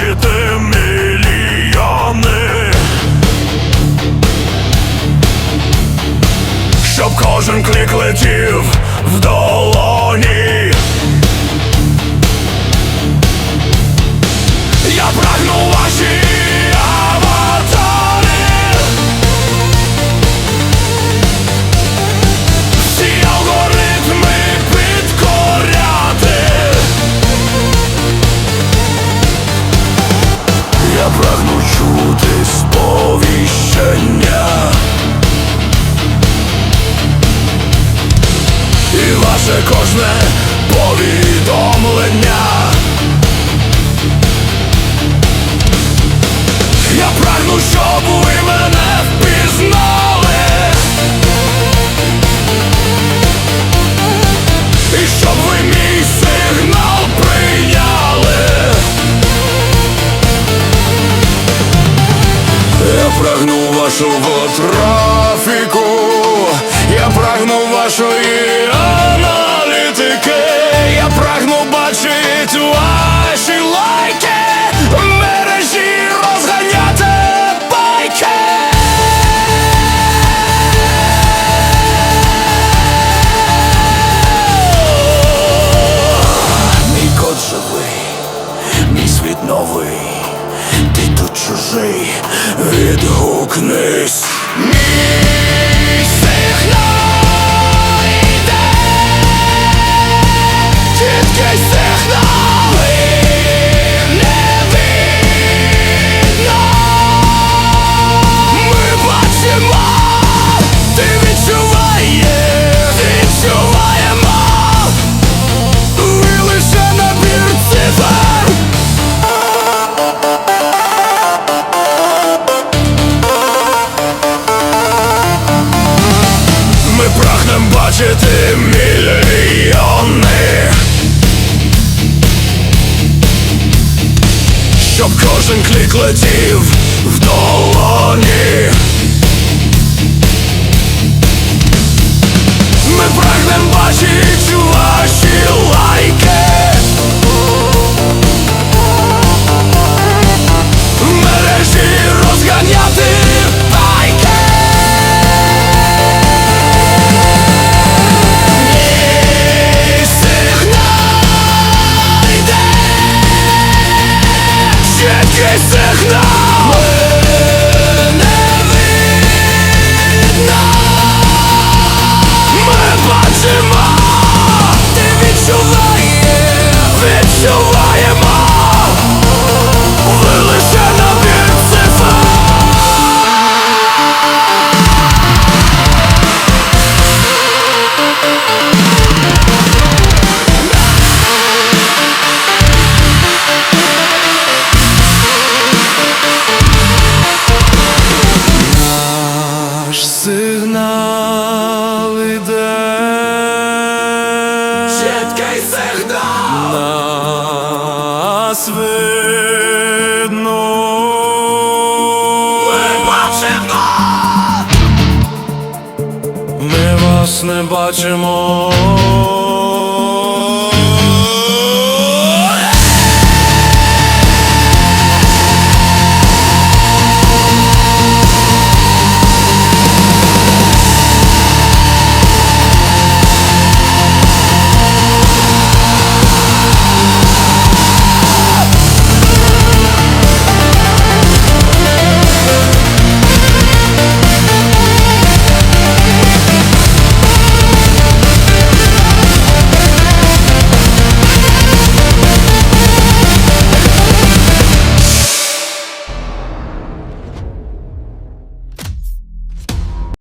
бачити мільйони, щоб кожен клік летів в долоні. Я прагнув. вашого трафіку, я прагну вашої. бачити мільйони, щоб кожен клік летів в долоні. Ми прагнем бачити ваші. цей сигнал Нас видно. Ми бачимо. Ми вас не бачимо.